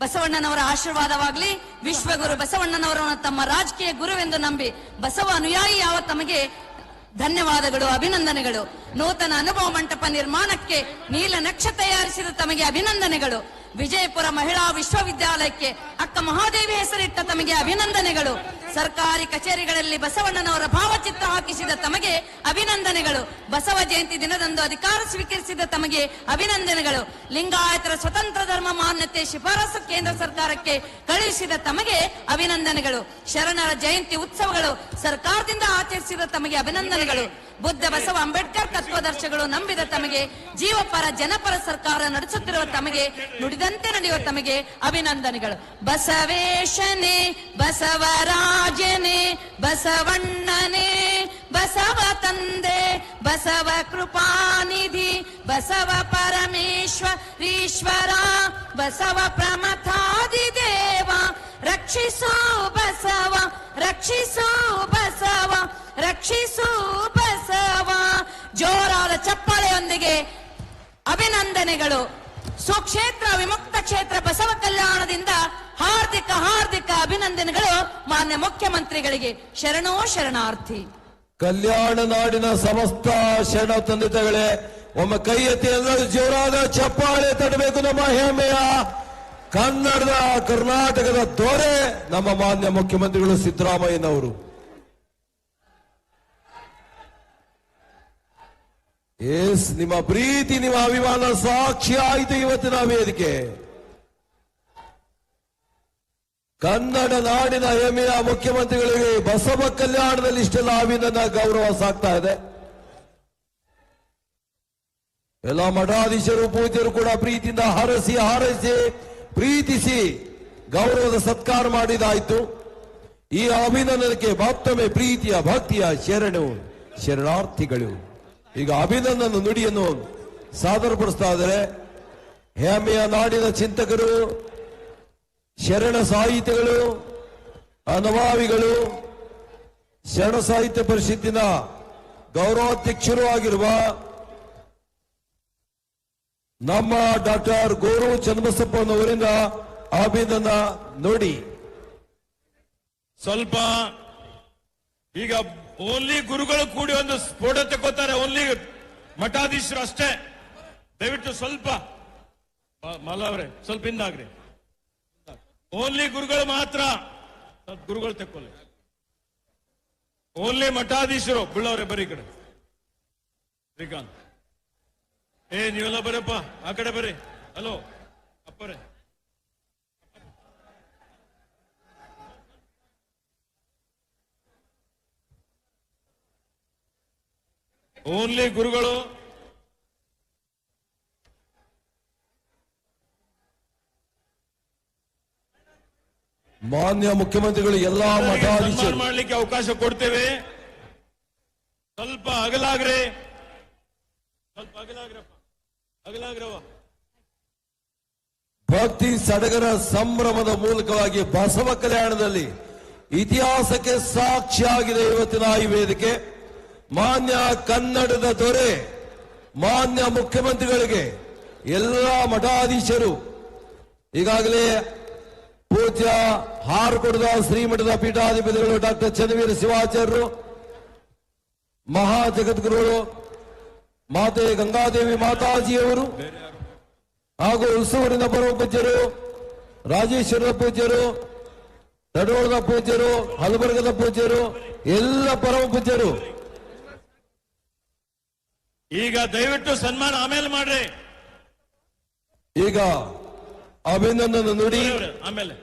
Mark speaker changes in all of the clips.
Speaker 1: ಬಸವಣ್ಣನವರ ಆಶೀರ್ವಾದವಾಗಲಿ ವಿಶ್ವಗುರು ಬಸವಣ್ಣನವರನ್ನು ತಮ್ಮ ರಾಜಕೀಯ ಗುರುವೆಂದು ನಂಬಿ ಬಸವ ಅನುಯಾಯಿ ಯಾವ ತಮಗೆ ಧನ್ಯವಾದಗಳು, ಅಭಿನಂದನೆಗಳು. ನೂತನ ಅನುಭವ ಮಂಟಪ ನಿರ್ಮಾಣಕ್ಕೆ ನೀಲ ನಕ್ಷ ತಯಾರಿಸಿದ ತಮಗೆ ಅಭಿನಂದನೆಗಳು. ವಿಜಯಪುರ ಮಹಿಳಾ ವಿಶ್ವವಿದ್ಯಾಲಯಕ್ಕೆ ಅಕ್ಕ ಮಹಾದೇವಿ ಹೆಸರಿಟ್ಟ ತಮಗೆ ಅಭಿನಂದನೆಗಳು. ಸರ್ಕಾರಿ ಕಚೇರಿಗಳಲ್ಲಿ ಬಸವಣ್ಣನವರ ಭಾವಚಿತ್ರ ಹಾಕಿಸಿದ ತಮಗೆ ಅಭಿನಂದನೆಗಳು. ಬಸವ ಜಯಂತಿ ದಿನದಂದು ಅಧಿಕಾರ ಸ್ವೀಕರಿಸಿದ ತಮಗೆ ಅಭಿನಂದನೆಗಳು. ಲಿಂಗಾಯತರ ಸ್ವತಂತ್ರ ಧರ್ಮ ಮಾನ್ಯತೆ ಶಿಫಾರಸು ಕೇಂದ್ರ ಸರ್ಕಾರಕ್ಕೆ ಕಳುಹಿಸಿದ ತಮಗೆ ಅಭಿನಂದನೆಗಳು. ಶರಣರ ಜಯಂತಿ ಉತ್ಸವಗಳು ಸರ್ಕಾರದಿಂದ ಆಚರಿಸಿದ ತಮಗೆ ಅಭಿನಂದನೆಗಳು. ಬುದ್ಧ ಬಸವ ಅಂಬೇಡ್ಕರ್ ತತ್ವದರ್ಶಗಳು ನಂಬಿದ ತಮಗೆ, ಜೀವಪರ ಜನಪರ ಸರ್ಕಾರ ನಡೆಸುತ್ತಿರುವ ತಮಗೆ, ನುಡಿದಂತೆ ನಡೆಯುವ ತಮಗೆ ಅಭಿನಂದನೆಗಳು. ಬಸವೇಶನೇ ಬಸವರಾಜನೇ ಬಸವಣ್ಣನೇ, ಬಸವ ತಂದೆ, ಬಸವ ಕೃಪಾನಿಧಿ, ಬಸವ ಪರಮೇಶ್ವರೀಶ್ವರ, ಬಸವ ಪ್ರಮಥಾದಿ ದೇವ. ರಕ್ಷಿಸೋ ಬಸವ ರಕ್ಷಿಸೋ ಬಸವ, ರಕ್ಷಿಸು ಚಪ್ಪಾಳೆಯೊಂದಿಗೆ ಅಭಿನಂದನೆಗಳು. ಸುಕ್ಷೇತ್ರ ವಿಮುಕ್ತ ಕ್ಷೇತ್ರ ಬಸವ ಕಲ್ಯಾಣದಿಂದ ಹಾರ್ದಿಕ ಹಾರ್ದಿಕ ಅಭಿನಂದನೆಗಳು ಮಾನ್ಯ ಮುಖ್ಯಮಂತ್ರಿಗಳಿಗೆ. ಶರಣೋ ಶರಣಾರ್ಥಿ.
Speaker 2: ಕಲ್ಯಾಣ ನಾಡಿನ ಸಮಸ್ತ ಶರಣ ತಂದಿತಗಳೇ, ಒಮ್ಮೆ ಕೈ ಎತ್ತಿ ಎಲ್ಲರೂ ಜೋರಾದ ಚಪ್ಪಾಳೆ ತಡಬೇಕು ನಮ್ಮ ಹೆಮ್ಮೆಯ. ಕನ್ನಡದ, ಕರ್ನಾಟಕದ ದೊರೆ ನಮ್ಮ ಮಾನ್ಯ ಮುಖ್ಯಮಂತ್ರಿಗಳು ಸಿದ್ದರಾಮಯ್ಯನವರು. ಎಸ್, ನಿಮ್ಮ ಪ್ರೀತಿ, ನಿಮ್ಮ ಅಭಿಮಾನ ಸಾಕ್ಷಿ ಆಯಿತು ಇವತ್ತಿನ ವೇದಿಕೆ. ಕನ್ನಡ ನಾಡಿನ ಹೆಮ್ಮೆಯ ಮುಖ್ಯಮಂತ್ರಿಗಳಿಗೆ ಬಸವ ಕಲ್ಯಾಣದಲ್ಲಿ ಇಷ್ಟೆಲ್ಲ ಅಭಿನಂದನ, ಗೌರವ ಸಾಕ್ತಾ ಇದೆ. ಎಲ್ಲ ಮಠಾಧೀಶರು, ಪೂಜ್ಯರು ಕೂಡ ಪ್ರೀತಿಯಿಂದ ಹರಸಿ, ಹಾರೈಸಿ, ಪ್ರೀತಿಸಿ ಗೌರವದ ಸತ್ಕಾರ ಮಾಡಿದಾಯ್ತು. ಈ ಅಭಿನಂದನಕ್ಕೆ ಮತ್ತೊಮ್ಮೆ ಪ್ರೀತಿಯ, ಭಕ್ತಿಯ ಶರಣು, ಶರಣಾರ್ಥಿಗಳು. ಈಗ ಅಭಿನಂದನ ನುಡಿಯನ್ನು ಸಾದರಪಡಿಸ್ತಾ ಇದ್ದಾರೆ. ಹೆಮ್ಮೆಯ ನಾಡಿನ ಚಿಂತಕರು, ಶರಣ ಸಾಹಿತ್ಯಗಳು ಅನುಭಾವಿಗಳು, ಶರಣ ಸಾಹಿತ್ಯ ಪರಿಷತ್ತಿನ ಗೌರವಾಧ್ಯಕ್ಷರು ಆಗಿರುವ ನಮ್ಮ ಡಾಕ್ಟರ್ ಗೋರು ಚನ್ನಬಸಪ್ಪನವರಿಂದ ಅಭಿನಂದನ ನೋಡಿ.
Speaker 3: ಸ್ವಲ್ಪ ಈಗ ಓನ್ಲಿ ಗುರುಗಳು ಕೂಡಿ ಒಂದು ಫೋಟೋ ತಗೋತಾರೆ ಓನ್ಲಿ ಮಠಾಧೀಶರು ಅಷ್ಟೇ. ದಯವಿಟ್ಟು ಸ್ವಲ್ಪ, ಮ- ಮಲ್ಲ ಅವರೇ, ಸ್ವಲ್ಪ ಹಿಂದಾಗ್ರಿ. ಓನ್ಲಿ ಗುರುಗಳು ಮಾತ್ರ ಗುರುಗಳು ತಕ್ಕೊಳ್ಳಿ ಓನ್ಲಿ ಮಠಾಧೀಶರು ಬೀಳವ್ರೆ ಬರೀ ಕಡೆ. ಶ್ರೀಕಾಂತ್. ಏ, ನೀವೆಲ್ಲ ಬರಪ್ಪ, ಆ ಕಡೆ ಬರ್ರಿ ಹಲೋ ಅಪ್ಪರೇ. ಓನ್ಲಿ ಗುರುಗಳು
Speaker 2: ಮಾನ್ಯ ಮುಖ್ಯಮಂತ್ರಿಗಳು ಎಲ್ಲಾ ಮಠಾಧೀಶರು.
Speaker 3: ಮಾಡ್ಲಿಕ್ಕೆ ಅವಕಾಶ ಕೊಡ್ತೇವೆ. ಸ್ವಲ್ಪ ಅಗಲಾಗ್ರೆ. ಸ್ವಲ್ಪ ಅಗಲಾಗ್ರಪ್ಪ. ಅಗಲಾಗ್ರವ
Speaker 2: ಭಕ್ತಿ ಸಡಗರ ಸಂಭ್ರಮದ ಮೂಲಕವಾಗಿ ಬಸವ ಕಲ್ಯಾಣದಲ್ಲಿ ಇತಿಹಾಸಕ್ಕೆ ಸಾಕ್ಷಿಯಾಗಿದೆ ಇವತ್ತಿನ ಈ ವೇದಿಕೆ. ಮಾನ್ಯ ಕನ್ನಡದ ದೊರೆ, ಮಾನ್ಯ ಮುಖ್ಯಮಂತ್ರಿಗಳಿಗೆ, ಎಲ್ಲ ಮಠಾಧೀಶರು, ಈಗಾಗಲೇ ಪೂಜ್ಯ ಹಾರಕೊಡದ ಶ್ರೀಮಠದ ಪೀಠಾಧಿಪತಿಗಳು ಡಾಕ್ಟರ್ ಚನ್ನವೀರ ಶಿವಾಚಾರ್ಯರು ಮಹಾ ಜಗದ್ಗುರುಗಳು ಮಾತೆ ಗಂಗಾದೇವಿ ಮಾತಾಜಿಯವರು, ಹಾಗೂ ಉತ್ಸವರಿನ ಪರಮ ಪೂಜ್ಯರು ರಾಜೇಶ್ವರದ ಪೂಜ್ಯರು ತಡೋಳದ ಪೂಜ್ಯರು, ಹಲಬರ್ಗದ ಪೂಜ್ಯರು, ಎಲ್ಲ ಪರಮ ಪೂಜ್ಯರು.
Speaker 3: ಈಗ ದಯವಿಟ್ಟು ಸನ್ಮಾನ ಆಮೇಲೆ ಮಾಡ್ರಿ.
Speaker 2: ಈಗ ಅಭಿನಂದನ ನುಡಿ.
Speaker 3: ಆಮೇಲೆ.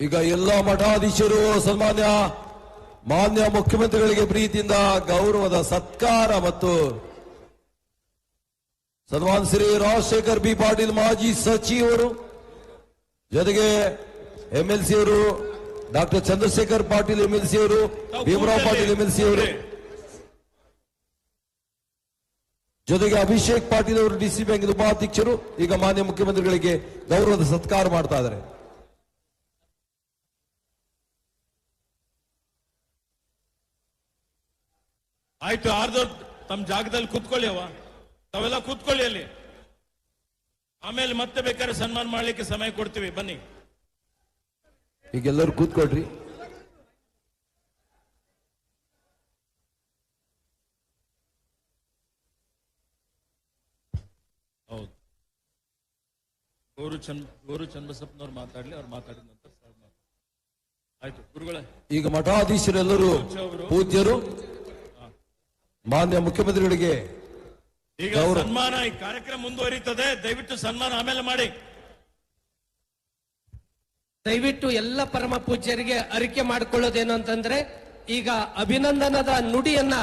Speaker 2: ಈಗ ಎಲ್ಲ ಮಠಾಧೀಶರು ಸನ್ಮಾನ್ಯ ಮಾನ್ಯ ಮುಖ್ಯಮಂತ್ರಿಗಳಿಗೆ ಪ್ರೀತಿಯಿಂದ ಗೌರವದ ಸತ್ಕಾರ ಮತ್ತು ಸನ್ಮಾನ್ ಶ್ರೀ ರಾಜಶೇಖರ್ ಬಿ ಪಾಟೀಲ್ ಮಾಜಿ ಸಚಿವರು ಜೊತೆಗೆ ಎಂ ಎಲ್ ಸಿ ಅವರು doctor Chandrashekhar Patil M L C ಅವರು Bhimrao Patil M L C ಅವರು ಜೊತೆಗೆ ಅಭಿಷೇಕ್ ಪಾಟೀಲ್ ಅವರು ಡಿಸಿ ಬ್ಯಾಂಕ್ ಉಪಾಧ್ಯಕ್ಷರು ಈಗ ಮಾನ್ಯ ಮುಖ್ಯಮಂತ್ರಿಗಳಿಗೆ ಗೌರವದ ಸತ್ಕಾರ ಮಾಡ್ತಾ ಇದ್ದಾರೆ.
Speaker 3: ಆಯ್ತು ಆರ್ದವ್ರು ತಮ್ಮ ಜಾಗದಲ್ಲಿ ಕೂತ್ಕೊಳ್ಳಿ ಅವ ತಾವೆಲ್ಲ ಕೂತ್ಕೊಳ್ಳಿ ಅಲ್ಲಿ. ಆಮೇಲೆ ಮತ್ತೆ ಬೇಕಾದ್ರೆ ಸನ್ಮಾನ ಮಾಡ್ಲಿಕ್ಕೆ ಸಮಯ ಕೊಡ್ತೀವಿ ಬನ್ನಿ.
Speaker 2: ಈಗ ಎಲ್ಲರೂ ಕೂತ್ಕೊಳ್ರಿ.
Speaker 3: ಹೌದು. ಗೌರು ಚಂದ್ ಗೌರು ಚನ್ನಬಸಪ್ಪನವ್ರು ಮಾತಾಡ್ಲಿ ಅವ್ರು ಮಾತಾಡಿದ ನಂತರ ಆಯ್ತು ಗುರುಗಳ.
Speaker 2: ಈಗ ಮಠಾಧೀಶರೆಲ್ಲರೂ ಪೂಜ್ಯರು ಮಾನ್ಯ ಮುಖ್ಯಮಂತ್ರಿಗಳಿಗೆ
Speaker 3: ಈಗ. ಸನ್ಮಾನ ಈ ಕಾರ್ಯಕ್ರಮ ಮುಂದುವರಿತದೆ ದಯವಿಟ್ಟು ಸನ್ಮಾನ ಆಮೇಲೆ ಮಾಡಿ.
Speaker 4: ದಯವಿಟ್ಟು ಎಲ್ಲ ಪರಮ ಪೂಜ್ಯರಿಗೆ ಅರಿಕೆ ಮಾಡಿಕೊಳ್ಳೋದೇನು ಅಂತಂದ್ರೆ ಈಗ ಅಭಿನಂದನದ ನುಡಿಯನ್ನ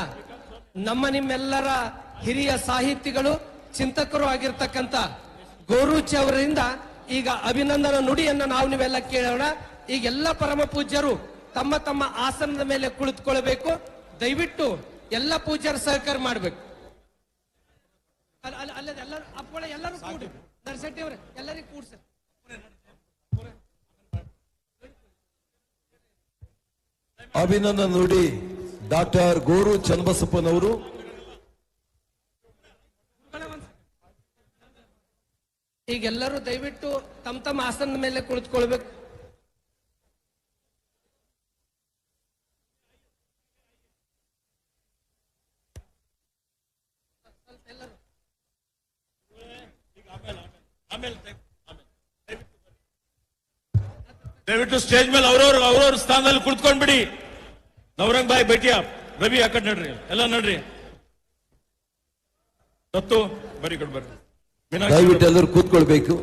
Speaker 4: ನಮ್ಮ ನಿಮ್ಮೆಲ್ಲರ ಹಿರಿಯ ಸಾಹಿತಿಗಳು ಚಿಂತಕರು ಆಗಿರ್ತಕ್ಕಂಥ ಗೋರುಚಿ ಅವರಿಂದ ಈಗ ಅಭಿನಂದನ ನುಡಿಯನ್ನ ನಾವು ನೀವೆಲ್ಲ ಕೇಳೋಣ. ಈಗ ಎಲ್ಲ ಪರಮ ಪೂಜ್ಯರು ತಮ್ಮ ತಮ್ಮ ಆಸನದ ಮೇಲೆ ಕುಳಿತುಕೊಳ್ಬೇಕು ದಯವಿಟ್ಟು ಎಲ್ಲ ಪೂಜಾರ ಸಹಕಾರ ಮಾಡ್ಬೇಕು. ಅಲ್ಲ ಅಲ್ಲ ಅಲ್ಲ ಎಲ್ಲರೂ ಅಪ್ಪಳ ಎಲ್ಲರೂ ಕೂಡಿ. ನರ್ಸಟ್ಟಿ ಅವರೇ ಎಲ್ಲರಿಗೂ ಕೂಡ್ಸ
Speaker 2: ಅಭಿನಂದನ ನುಡಿ ಡಾಕ್ಟರ್ ಗೋರು ಚನ್ನಬಸಪ್ಪನವರು.
Speaker 4: ಈಗೆಲ್ಲರೂ ದಯವಿಟ್ಟು ತಮ್ಮ ತಮ್ಮ ಆಸನದ ಮೇಲೆ ಕುಳಿತುಕೊಳ್ಬೇಕು
Speaker 3: ಆಮೇಲೆ ದಯವಿಟ್ಟು ಸ್ಟೇಜ್ ಮೇಲೆ ಅವ್ರವ್ರ ಅವ್ರವ್ರ ಸ್ಥಾನದಲ್ಲಿ ಕುಳಿತುಕೊಂಡ್ಬಿಡಿ. ನವರಂಗ್ ಬಾಯ್ ಭೇಟಿಯ? ರವಿ ಆ ನೋಡ್ರಿ. ಎಲ್ಲ ನಡ್ರಿ. ದತ್ತು ಬರೀ ಕಡೆ ಬರ್ರಿ.
Speaker 2: ದಯವಿಟ್ಟು ಎಲ್ಲರೂ ಕೂತ್ಕೊಳ್ಬೇಕು.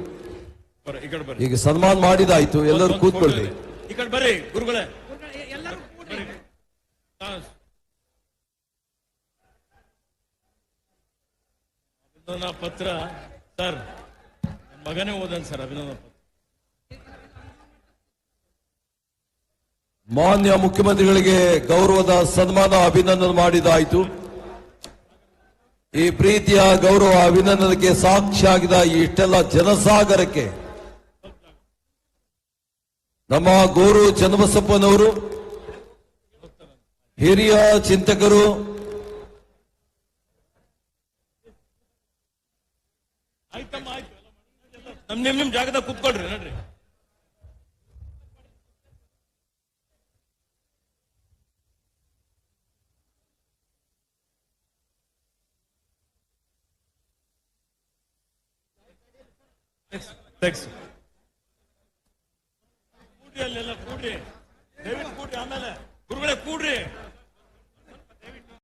Speaker 3: ಈ ಕಡೆ ಬರ್ರಿ.
Speaker 2: ಈಗ ಸನ್ಮಾನ ಮಾಡಿದಾಯ್ತು ಎಲ್ಲರೂ
Speaker 3: ಕೂತ್ಕೊಳ್ಳಿ
Speaker 2: ಕೂತ್ಕೊಳ್ಬೇಕು
Speaker 3: ಈ ಕಡೆ ಬರ್ರಿ ಗುರುಗಳೇ. ಪತ್ರ. ಸರ್ ಮಗನೇ ಓದನ್ ಸರ್ ಅಭಿನಂದನಾ
Speaker 2: ಮಾನ್ಯ ಮುಖ್ಯಮಂತ್ರಿಗಳಿಗೆ ಗೌರವದ ಸನ್ಮಾನ, ಅಭಿನಂದನೆ ಮಾಡಿದಾಯಿತು. ಈ ಪ್ರೀತಿಯ, ಗೌರವ, ಅಭಿನಂದನೆಗೆ ಸಾಕ್ಷಿಯಾಗಿದ ಇಷ್ಟೆಲ್ಲ ಜನಸಾಗರಕ್ಕೆ ನಮ್ಮ ಗೋರು ಚನ್ನಬಸಪ್ಪನವರು, ಹಿರಿಯ ಚಿಂತಕರು
Speaker 3: ನಿಮ್ ಜಾಗದಾಗ ಕುತ್ಕೊಳ್ರಿ, ನಡ್ರಿ. Next. ಕೂಡ್ರಿ ಅಲ್ಲೆಲ್ಲ ಕೂಡ್ರಿ ದಯವಿಟ್ಟು ಕೂಡ್ರಿ ಆಮೇಲೆ ಗುರುಗಳೇ ಕೂಡ್ರಿ